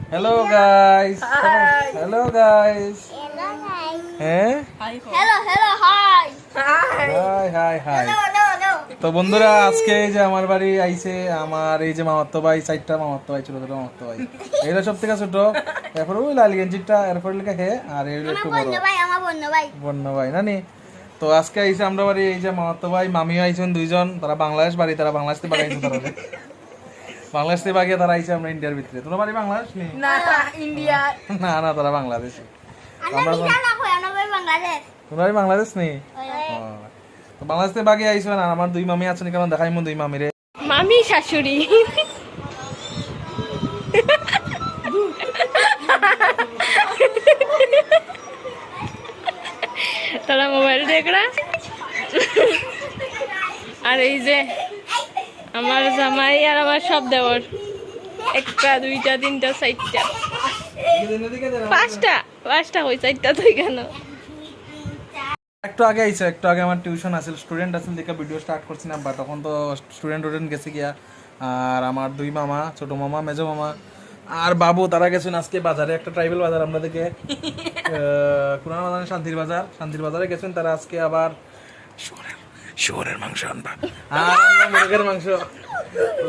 Hello guys hello guys হ্যাঁ hello hello hi hi hi hi তো বন্ধুরা আজকে এই যে আমার বাড়ি আইছে আমার এই যে মামাতো ভাই চারটা মামাতো ভাই ছোট ছোট মামাতো ভাই। এইগুলো সব থেকে ছোট। এরপর ওই লাল গেঞ্জিটা এরপর লেখা হে আর এইগুলো একটু বড়। বন্য ভাই আমার বন্য ভাই। বন্য ভাই নানি? তো আজকে আইছে আমরা বাড়ি এই যে মামাতো ভাই মামিও আইছেন দুইজন তারা বাংলাদেশ বাড়ি তারা বাংলাদেশ থেকে বাগাইছে তারা। বাংলাদেশ থেকে বাগিয়ে তারা আইছে আমরা ইন্ডিয়ার ভিতরে। তোমার বাড়ি বাংলাদেশ নেই? না ইন্ডিয়া। না না তারা বাংলাদেশে। আমরা বাংলাদেশ। তোমার বাংলাদেশ নেই? বাংলাদেশ থেকে বাগিয়ে আইছো না? আমার দুই মামি আছেন কেন দেখাই মো দুই মামিরে মামি শাশুড়ি। তারা মোবাইল দেখরা আর এই যে আমার জামাই আর আমার সব দেওয়ার। একটা দুইটা তিনটা চারটা। পাঁচটা পাঁচটা হই চারটা তুই কেন একটু আগে আইছে একটু আগে আমার টিউশন আছিল স্টুডেন্ট আছিল দেখে ভিডিও স্টার্ট করছি না বা তখন তো স্টুডেন্ট স্টুডেন্ট গেছে গিয়া আর আমার দুই মামা ছোট মামা মেজো মামা আর বাবু তারা গেছেন আজকে বাজারে একটা ট্রাইবেল বাজার আমরা দেখে কুরান বাজারে শান্তির বাজার শান্তির বাজারে গেছেন তারা আজকে আবার শুয়োরের মাংস আনবা। আর আমরা মুরগের মাংস।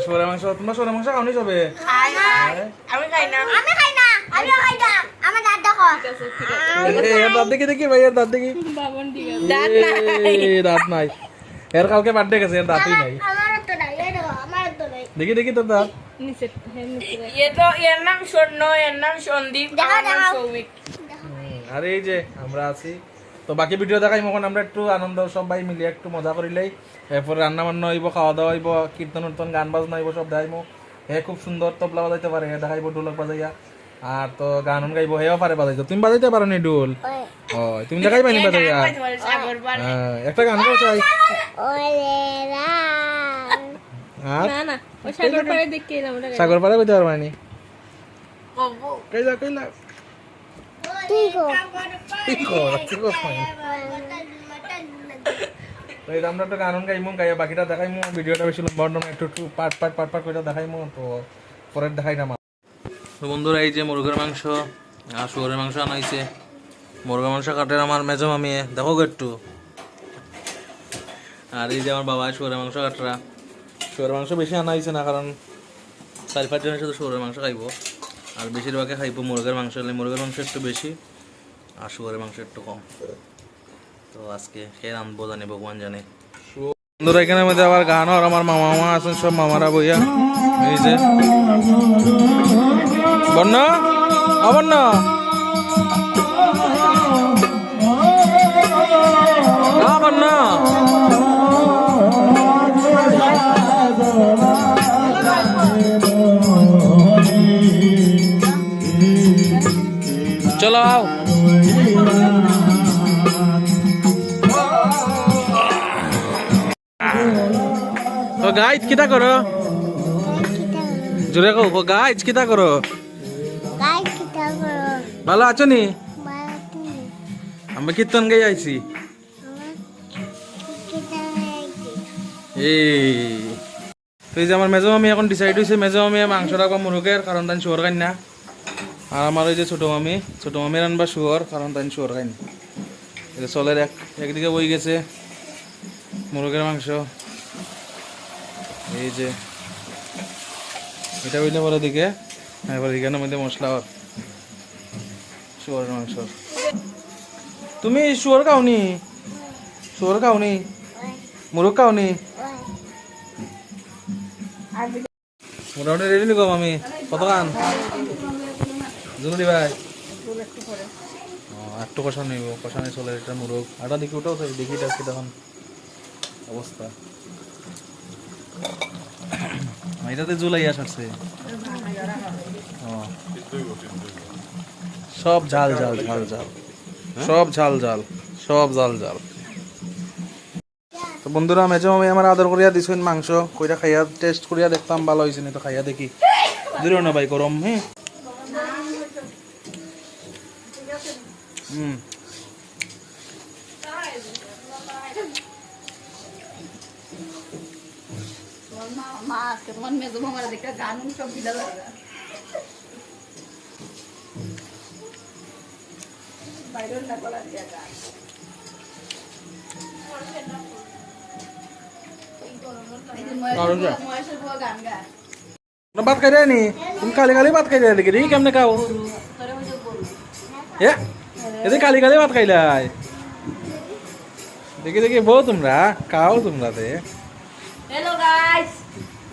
শুয়োরের মাংস তোমরা শুয়োরের মাংস খাওনি যাবে আমি খাই না। আমি খাই না আমিও খাই না। আমার দাঁত দেখো। এর দাঁত দেখি দেখি ভাই এর দাঁত দেখি। বাবন ঠিক এই, দাঁত নাই। এর কালকে বার্থডে গেছে এর দাঁতই নাই। আমার তো নাই এই দেখো আমার তো নাই। দেখি দেখি তোর দাঁত। নিচে হ্যাঁ, নিচে এ তো এর নাম স্বর্ণ এর নাম সন্দীপ। আর এই যে আমরা আছি। তো বাকি ভিডিও দেখাই মখন আমরা একটু আনন্দ সবাই মিলে একটু মজা করিলেই। এরপর রান্না বান্না হইব খাওয়া দাওয়া হইব কীর্তন উর্তন গান বাজনা হইব সব দেখাইমো হে খুব সুন্দর তবলা বাজাইতে পারে হে দেখাইব ঢোলক বাজাইয়া। আর তো গান গাইব হেও পারে বাজাইতে। তুমি বাজাইতে পারো নি ঢোল? ও তুমি দেখাই পাইনি বাজাইয়া? হ্যাঁ, একটা গান গাও চাই। ওরে আর? না না ওই সাগর পাড়ে দেখে এলাম সাগর পারে কইতে পারবা নি কইলা কইলা তুই গো ঠিক কর ঠিক কর তো এই আমরা তো গান গাইমু গাইয়া বাকিটা দেখাইমু ভিডিওটা বেশি লম্বা একটু একটু পার্ট পার্ট পার্ট পার্ট করে দেখাইমু তো পরের দেখাই না তো বন্ধুরা এই যে মুরগের মাংস আর শুয়োরের মাংস আনা হয়েছে মুরগের মাংস কাটের আমার মেজো মামি দেখো গো একটু। আর এই যে আমার বাবা শুয়োরের মাংস কাটরা। শুয়োরের মাংস বেশি আনা হয়েছে না কারণ চারি পাঁচ জনের শুধু শুয়োরের মাংস খাইব। আর বেশিরভাগে খাইব মুরগের মাংস হলে মুরগের মাংস একটু বেশি, আর শুয়ারের মাংস একটু কম। তো আজকে খেয়ে আনব জানি ভগবান জানে। বন্ধুরা, এখানে মধ্যে আবার গান, আর আমার মামা মামা আছেন, সব মামারা বইয়া। এই যে। বন্যা অবন্য গাইজ কিতা করো? জোরে কো গাইজ কিতা করো? গাই কিটা করো? ভালো আছো নি? আমরা কীর্তন গাই আইছি। এই। তো এই যে আমার মেজো মামি এখন ডিসাইড হয়েছে মেজো মামি মাংস রাখবা মুরগের কারণ তাই শুয়োর খাই না। আর আমার ওই যে ছোটো মামি ছোটো মামির আনবা শুয়োর কারণ তাই শুয়োর খাই না চলের এক একদিকে বই গেছে মুরগের মাংস। এই যে, এটা হইলে পরে দিকে? এবার এখানের মধ্যে মশলা শুয়োরের মাংস। তুমি শুয়োর খাওনি? শুয়োর খাওনি? মুরগ খাওনি? মোটামুটি রেডি নিকো আমি। কত গান জুনুদি ভাই একটু কষা নিব। কষা নিয়ে চলে এটা মুরগ। আটা দেখি ওটাও দেখি কি তখন। অবস্থা। এটাতে জুলাই আসাচ্ছে ও। সব ঝাল ঝাল ঝাল ঝাল। সব ঝাল ঝাল সব ঝাল ঝাল। তো বন্ধুরা মেজো মামি আমার আদর করিয়া দিছেন মাংস কইরা খাইয়া টেস্ট করিয়া দেখতাম ভালো হয়েছে না তো খাইয়া দেখি। দিল না ভাই গরম হ্যাঁ হুম। মা আজকে তোমার মেজো মামারা দেখে গান সব ভিজা লাগবে বাইরের না কলার দিয়া গান बात कर नहीं तुम काली काली बात कर रहे कैमने खाओ ये ये काली काली बात कर देखिए देखिए बहुत तुमरा खाओ तुमरा तो guys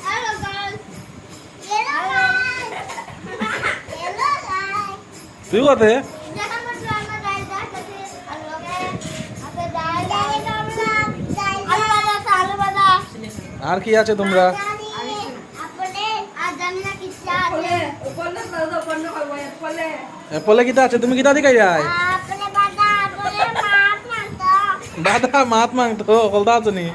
Hello guys. Hello guys. Hello guys. তুই কতে দেখা মাত্র আমরা গাইস দেখাতে আলো গাইস আপনি গাইস গাইস আমরা গাইস আলো বাজা আলো বাজা আর কি আছে তোমরা জানি আপনি আর জানি না কি আছে এপলে কিতা আছে তুমি কিতা দি খাই যায় আপনি বাজা আপনি মাছ মাংস দাদা মাত মাং তো কলদা আছে নি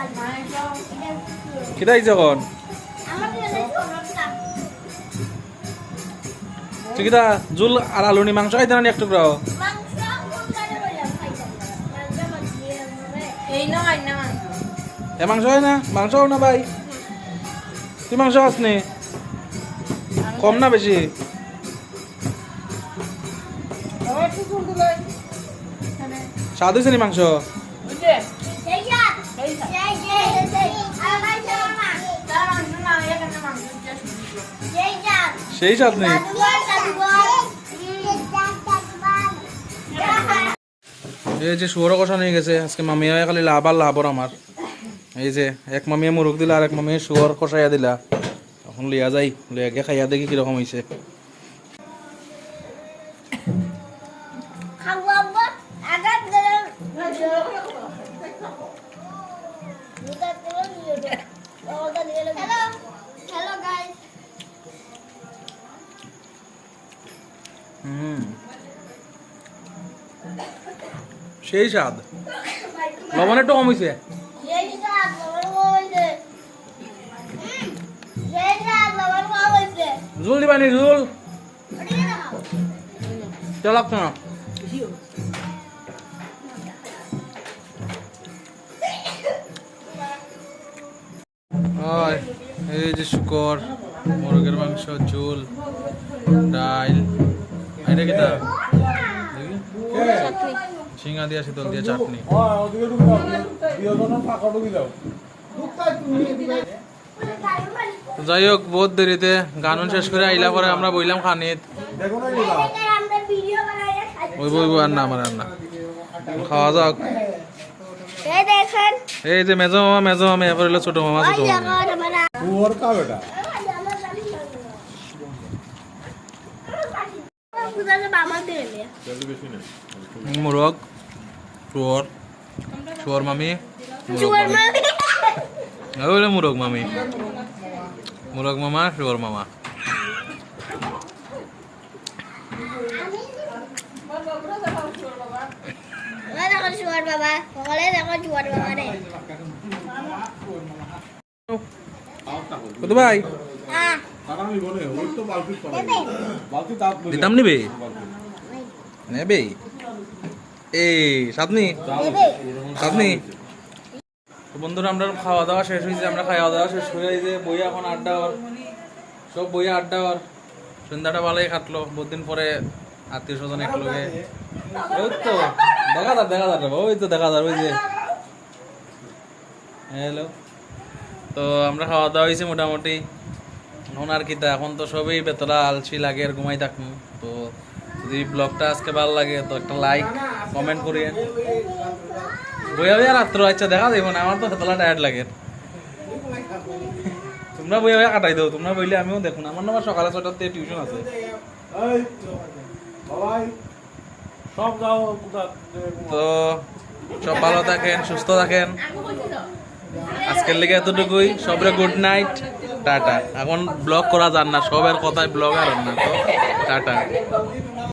রাখছি জল কিতা আইছে এখন? আমাকে সমস্যা তুই কিতা জুল আর আলুনি মাংস আইতে না একটু গ্রহ এই এ মাংস হয় না? মাংস না ভাই? তুই মাংস খাস নি? কম না বেশি? স্বাদ হয়েছে নি মাংস? সেই জাদুঘর এই যে শুয়োর কষা নিয়ে গেছে, আজকে মামিয়া খালি আর লাভর আমার। এই যে, এক মামিয়া মুরগ দিলা আর এক মামিয়া শুয়োর কষাইয়া দিলা। এখন লিয়া যাই, লিয়াকে খাইয়া দেখি কীরকম হয়েছে খাওয়াবো হুম। সেই স্বাদ। লবণ একটু কম হয়েছে জুল দিবা নি জুল। চা না। এই যে শুকর মুরগের মাংস ঝোল ডাল এটা কি তা। ঝিঙা দিয়া শীতল দিয়া চাটনি। যাই হোক বহুত দেরিতে গান শেষ করে আইলা পরে আমরা বইলাম খানিত। ওই বই আর না আমার আর না। খাওয়া যাক। এই যে মেজো মামা মেজো মামা এরপর হলো ছোট মামা ছোট মামা। মুরগ শুয়োর শুয়োর মামি ওই মুরগ মামি। মুরগ মামা শুয়োর মামা। ভাই? দিতাম নিবে। নেবে? এই সাতনি সাতনি তো বন্ধুরা আমরা খাওয়া দাওয়া শেষ হয়েছে আমরা খাওয়া দাওয়া শেষ এই যে বইয়া এখন আড্ডা হওয়ার। সব বইয়া আড্ডা হওয়ার। সন্ধ্যাটা ভালোই কাটলো বহুদিন পরে আত্মীয় স্বজন একলগে। ওই তো দেখা যাক দেখা যাক ওই তো দেখা যাক ওই যে। হ্যালো। তো আমরা খাওয়া দাওয়া হয়েছে মোটামুটি। আর কি তা এখন তো সবই বেতলা আলসি লাগে আর ঘুমাই থাকুন তো যদি ব্লগটা আজকে ভালো লাগে, তো একটা লাইক কমেন্ট করিয়ে। বইয়া বইয়া রাত্র আচ্ছা দেখা যাইব না, আমার তো বেতলা টায়ার্ড লাগে। তোমরা বইয়া কাটাই দাও, তোমরা বইলে আমিও দেখুন। আমার না সকালে ছটাতে টিউশন আছে। তো সব ভালো থাকেন, সুস্থ থাকেন। আজকের লেগে এতটুকুই। সবরে গুড নাইট টাটা। এখন ব্লগ করা যান না, সবের কথায় ব্লগ আর না, তো টাটা।